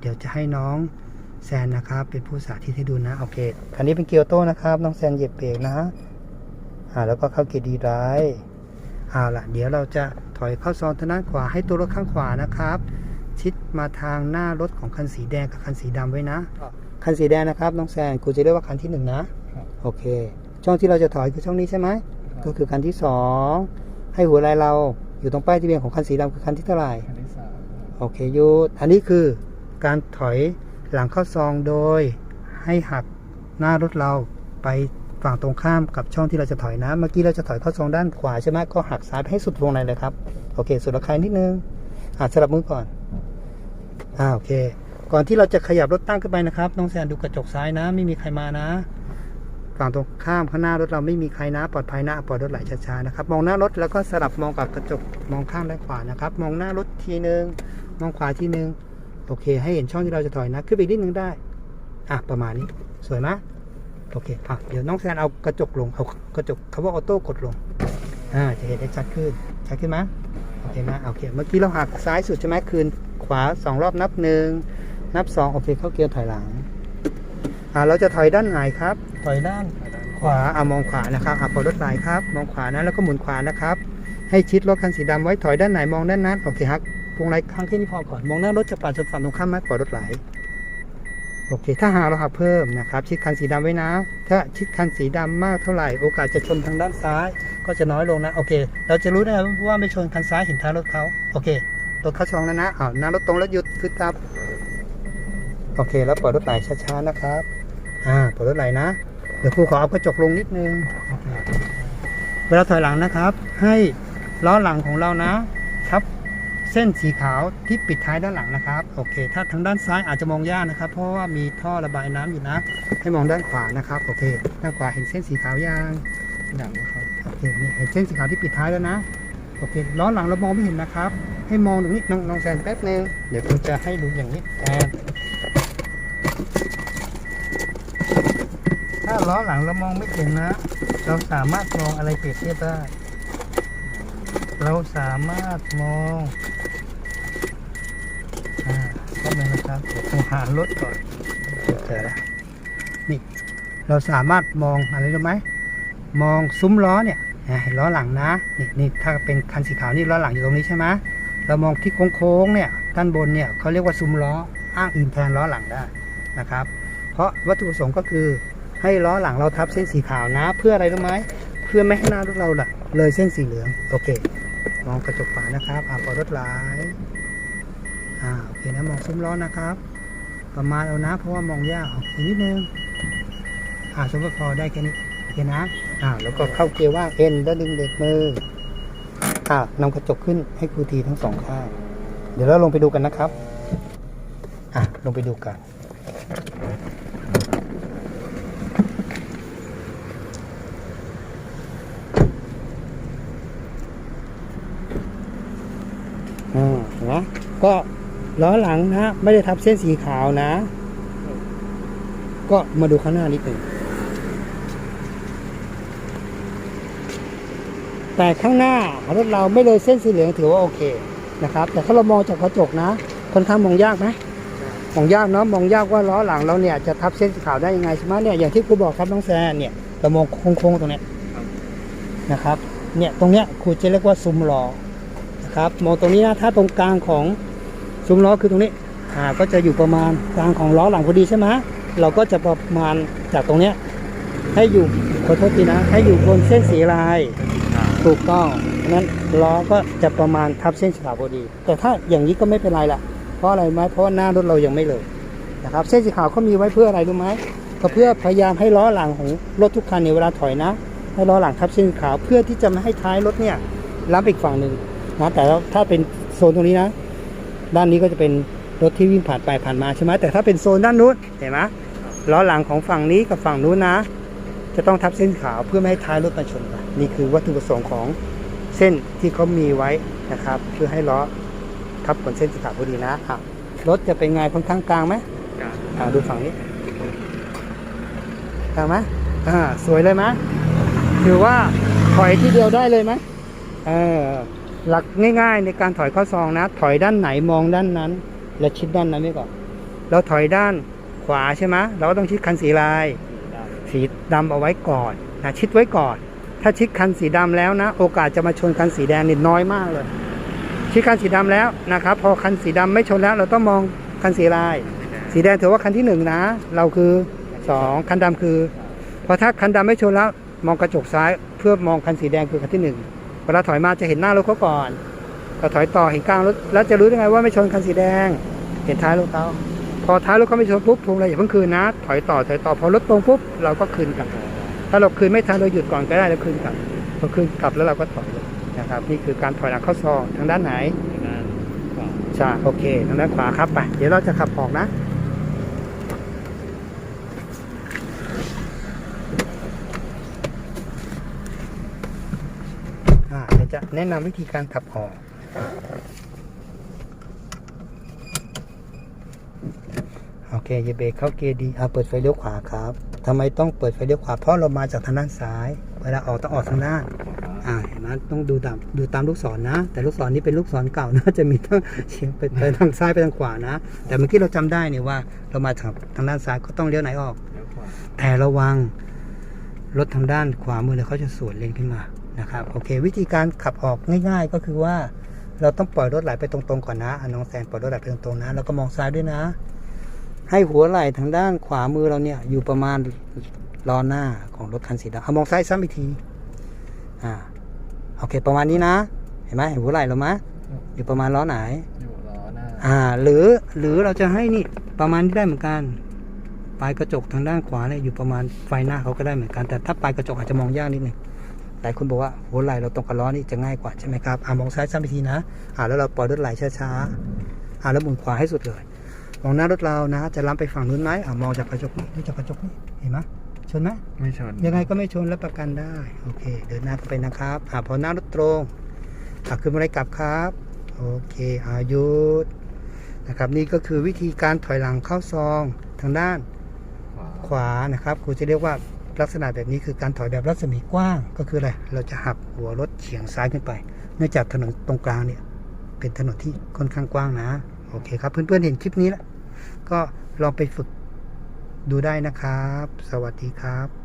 เดี๋ยวจะให้น้องแซนนะครับเป็นผู้สาธิตให้ดูนะโอเคคันนี้เป็นเกียร์โต้นะครับ น้องแซนเหยียบเบรกนะอ่าแล้วก็เข้าเกียร์ดีไรฟ์เอาล่ะ เดี๋ยวเราจะถอยเข้าซองทางด้านขวาให้ตัวรถข้างขวานะครับ ชิดมาทางหน้ารถของคันสีแดงกับคันสีดำไว้นะ คันสีแดงนะครับน้องแซนกูจะเรียกว่าคันที่หนึ่งนะครับโอเค ช่องที่เราจะถอยคือช่องนี้ใช่ไหมก็คือคันที่สองให้หัวไหลายเราอยู่ตรงป้ายทะเบียนของคันสีดำคือคันที่เท่าไหร่คันที่สามโอเคหยุดอันนี้คือ การถอยหลังเข้าซองโดยให้หักหน้ารถเราไปฝั่งตรงข้ามกับช่องที่เราจะถอยนะ เมื่อกี้เราจะถอยเข้าซองด้านขวาใช่ไหมก็หักซ้ายให้สุดวงในเลยครับ โอเค สุดระคายนิดนึงอ่าสลับมือก่อนอ่าโอเค ก่อนที่เราจะขยับรถตั้งขึ้นไปนะครับ น้องแซนดูกระจกซ้ายนะ ไม่มีใครมานะ ฝั่งตรงข้ามข้างหน้ารถเราไม่มีใครนะ ปลอดภัยนะ ปล่อยรถไหลช้าๆนะครับ มองหน้ารถแล้วก็สลับมองกับกระจก มองข้างและขวานะครับ มองหน้ารถทีนึง มองขวาทีนึง โอเค ให้เห็นช่องที่เราจะถอยนะขึ้นไปอีกนิดนึงได้ อะ ประมาณนี้ สวยไหมโอเคพักเดี๋ยวน้องแซนเอากระจกลง เอากระจกคำว่าออโต้กดลง อ่า จะเห็นได้ชัดขึ้น ชัดขึ้นไหมโอเคไหมโอเค เมื่อกี้เราหักซ้ายสุดใช่ไหมคืนขวาสองรอบนับหนึ่ง นับสองโอเค เข้าเกียร์ถอยหลัง อ่า เราจะถอยด้านไหนครับ ถอยด้านขวา อ่ามองขวานะครับ อะปล่อยรถไหลครับ มองขวานะ แล้วก็หมุนขวานะครับ ให้ชิดรถคันสีดำไว้ ถอยด้านไหนมองด้านนั้น โอเคฮักพ วงไหล่ข้างที่นี่พอก่อน มองหน้ารถจะปัดจนฝั่งตรงข้ามไหมปล่อยรถไหล โอเค ถ้าหาเราหักเพิ่มนะครับ ชิดคันสีดำไว้นะ ถ้าชิดคันสีดำมากเท่าไหร่ โอกาสจะชนทางด้านซ้าย ก็จะน้อยลงนะ โอเค เราจะรู้ได้ว่าไม่ชนคันซ้ายเห็นท้ายรถเขาโอเค รถเขาช่องแล้วนะอ้าวหน้ารถตรงแล้วหยุดคือครับ โอเค แล้วปล่อยรถไหลช้าๆนะครับ อ่าปล่อยรถไหลนะ เดี๋ยวครูขอเอากระจกลงนิดนึง เวลาถอยหลังนะครับ ให้ล้อหลังของเรานะ เส้นสีขาวที่ปิดท้ายด้านหลังนะครับโอเค ถ้าทางด้านซ้ายอาจจะมองยากนะครับ เพราะว่ามีท่อระบายน้ำอยู่นะ ให้มองด้านขวานะครับโอเคด้านขวาเห็นเส้นสีขาวยางหนังครับโอเคนี่เห็นเส้นสีขาวที่ปิดท้ายแล้วนะโอเคล้อหลังเรามองไม่เห็นนะครับ ให้มองตรงนี้น้องน้องแซนแป๊บนึงเดี๋ยวผมจะให้ดูอย่างนี้แทนถ้าล้อหลังเรามองไม่เห็นนะ เราสามารถมองอะไรเปรียบเทียบได้เราสามารถมอง แป๊บนึงนะครับผมหารถก่อนเจอแล้วนี่เราสามารถมองอะไรรู้ไหมมองซุ้มล้อเนี่ยอะเห็นล้อหลังนะนี่นี่ถ้าเป็นคันสีขาวนี่ล้อหลังอยู่ตรงนี้ใช่ไหมเรามองที่โค้งๆเนี่ยด้านบนเนี่ยเขาเรียกว่าซุ้มล้ออ้างอิงแทนล้อหลังได้นะครับ เพราะวัตถุประสงค์ก็คือให้ล้อหลังเราทับเส้นสีขาวนะ เพื่ออะไรรู้ไหมเพื่อไม่ให้หน้ารถเราละเลยเส้นสีเหลืองโอเค มองกระจกฝานะครับอ่าปล่อรถไหลาโอ เคนะมองซุ้มล้อนะครับ ประมาณเอานะเพราะว่ามองยากอีกนิดนึงอ่าสมมติพอได้แค่นี้โอเคนะอ่าแล้วก็เข้าเกียร์ว่างเอ็นแล้วดึงเบรกมืออ่านำกระจกขึ้นให้ครูทีทั้งสองข้างเดี๋ยวเราลงไปดูกันนะครับอะลงไปดูกันอ่านะก็ ล้อหลังนะ ไม่ได้ทับเส้นสีขาวนะ ก็มาดูข้างหน้านิดหนึ่งแต่ข้างหน้ารถเราไม่เลยเส้นสีเหลืองถือว่าโอเคนะครับ แต่ถ้าเรามองจากกระจกนะค่อนข้างมองยากไหมมองยากเนาะมองยากว่าล้อหลังเราเนี่ยจะทับเส้นสีขาวได้ยังไงใช่ไหมเนี่ยอย่างที่ครูบอกครับน้องแซนเนี่ยเรามองโค้งๆตรงเนี้ยนะครับ เนี่ยตรงเนี้ยครูจะเรียกว่าซุ้มล้อนะครับมองตรงนี้นะถ้าตรงกลางของ ซุ้มล้อคือตรงนี้อ่าก็จะอยู่ประมาณกลางของล้อหลังพอดีใช่ไหมเราก็จะประมาณจากตรงเนี้ยให้อยู่ขอโทษทีนะ ให้อยู่บนเส้นสีลายถูกต้องเพราะฉะนั้นล้อก็จะประมาณทับเส้นสีขาวพอดี แต่ถ้าอย่างนี้ก็ไม่เป็นไรละเพราะอะไรไหมเพราะว่าหน้ารถเรายังไม่เลยนะครับ เส้นสีขาวเขามีไว้เพื่ออะไรรู้ไหมก็เพื่อพยายามให้ล้อหลังของรถทุกคันในยเวลาถอยนะ ให้ล้อหลังทับเส้นสีขาวเพื่อที่จะไม่ให้ท้ายรถเนี่ยล้ำไปอีกฝั่งหนึ่งนะแต่ถ้าเป็นโซนตรงนี้นะ ด้านนี้ก็จะเป็นรถที่วิ่งผ่านไปผ่านมาใช่ไหมแต่ถ้าเป็นโซนด้านนู้นเห็นไหมล้อหลังของฝั่งนี้กับฝั่งนู้นนะ จะต้องทับเส้นขาวเพื่อไม่ให้ท้ายรถมาชนกันนี่คือวัตถุประสงค์ของเส้นที่เขามีไว้นะครับ เพื่อให้ล้อทับบนเส้นสีขาวพอดีนะอะรถจะเป็นไงค่อนข้างกลางไหมกลางอ่าดูฝั่งนี้กลางไหมอ่าสวยเลยไหมถือว่าถอยทีเดียวได้เลยไหมเออ หลักง่ายๆในการถอยเข้าซองนะ ถอยด้านไหนมองด้านนั้น และชิดด้านนั้นไว้ก่อนเราถอยด้านขวาใช่ไหมเราก็ต้องชิดคันสีลาย สีดำเอาไว้ก่อนนะชิดไว้ก่อน ถ้าชิดคันสีดำแล้วนะ โอกาสจะมาชนคันสีแดงนี่น้อยมากเลย ชิดคันสีดำแล้วนะครับ พอคันสีดำไม่ชนแล้ว เราต้องมองคันสีลาย สีแดงถือว่าคันที่หนึ่งนะ เราคือสองคันดำคือพอถ้าคันดำไม่ชนแล้ว มองกระจกซ้ายเพื่อมองคันสีแดงคือคันที่หนึ่ง เวลาถอยมาจะเห็นหน้ารถเขาก่อนก็ถอยต่อเห็นกลางรถแล้วจะรู้ได้ไงว่าไม่ชนคันสีแดง เห็นท้ายรถเขาพอท้ายรถเขาไม่ชนปุ๊บพวงเราอย่าเพิ่งคืนนะ ถอยต่อถอยต่อพอรถตรงปุ๊บเราก็คืนกลับ ถ้าเราคืนไม่ทันเราหยุดก่อนก็ได้แล้วคืนกลับพอคืนกลับแล้วเราก็ถอยเลยนะครับ นี่คือการถอยหลังเข้าซองทางด้านไหนด้านขวาใช่โอเคทางด้านขวาครับไปเดี๋ยวเราจะขับออกนะ อ่าเดี๋ยว จะแนะนำวิธีการขับออก โอเคอย่าเบรกเข้าเกียร์ดีเอาเปิดไฟเลี้ยวขวาครับทำไมต้องเปิดไฟเลี้ยวขวาเพราะเรามาจากทางด้านซ้าย เวลาออกต้องออกทางด้านอ่าเห็นไหมต้องดูตามดูตามลูกศรนะแต่ลูกศรนี้เป็นลูกศรเก่านะจะมีทั้งเฉียงไปไปทางซ้ายไปทางขวานะ แต่เมื่อกี้เราจำได้เนี่ยว่า เรามาจากทางด้านซ้ายก็ต้องเลี้ยวไหนออกแต่ระวังรถทางด้านขวามือเนี่ยเขาจะสวนเลนขึ้นมา นะครับโอเค วิธีการขับออกง่าย ๆ ก็คือว่าเราต้องปล่อยรถไหลไปตรงๆก่อนนะอะน้องแซนปล่อยรถไหลไปตรงๆนะแล้วก็มองซ้ายด้วยนะ ให้หัวไหล่ทางด้านขวามือเราเนี่ยอยู่ประมาณล้อหน้าของรถคันสีดำเอามองซ้ายซ้ำอีกทีอ่าโอเค ประมาณนี้นะ เห็นไหมเห็นหัวไหล่เราไหมอยู่ประมาณล้อไหนอยู่ล้อหน้าอ่า หรือหรือเราจะให้นี่ประมาณนี้ได้เหมือนกันปลายกระจกทางด้านขวาเนี่ยอยู่ประมาณไฟหน้าเขาก็ได้เหมือนกันแต่ถ้าปลายกระจกอาจจะมองยากนิดหนึง หลายคนบอกว่าหัวไหล่เราตรงกับล้อนี่จะง่ายกว่าใช่ไหมครับอ่ามองซ้ายซ้ำอีกทีนะอ่าแล้วเราปล่อยรถไหลช้าๆอ่าแล้วหมุนขวาให้สุดเลย มองหน้ารถเรานะ จะล้ำไปฝั่งนู้นไหมอ่ามองจากกระจกนี้ดูจากกระจกนี้เห็นไหมชนไหมไม่ชนยังไงก็ไม่ชนและประกันได้โอเค เดินหน้าเข้าไปนะครับอ่าพอหน้ารถตรงอ่าขึ้นมาเลยกลับครับโอเคอายุดนะครับนี่ก็คือวิธีการถอยหลังเข้าซองทางด้านขวาขวานะครับครูจะเรียกว่า ลักษณะแบบนี้คือการถอยแบบรัศมีกว้างก็คืออะไรเราจะหักหัวรถเฉียงซ้ายขึ้นไป เนื่องจากถนนตรงกลางเนี่ยเป็นถนนที่ค่อนข้างกว้างนะโอเคครับ เพื่อนๆเห็นคลิปนี้แล้วก็ลองไปฝึกดูได้นะครับ สวัสดีครับ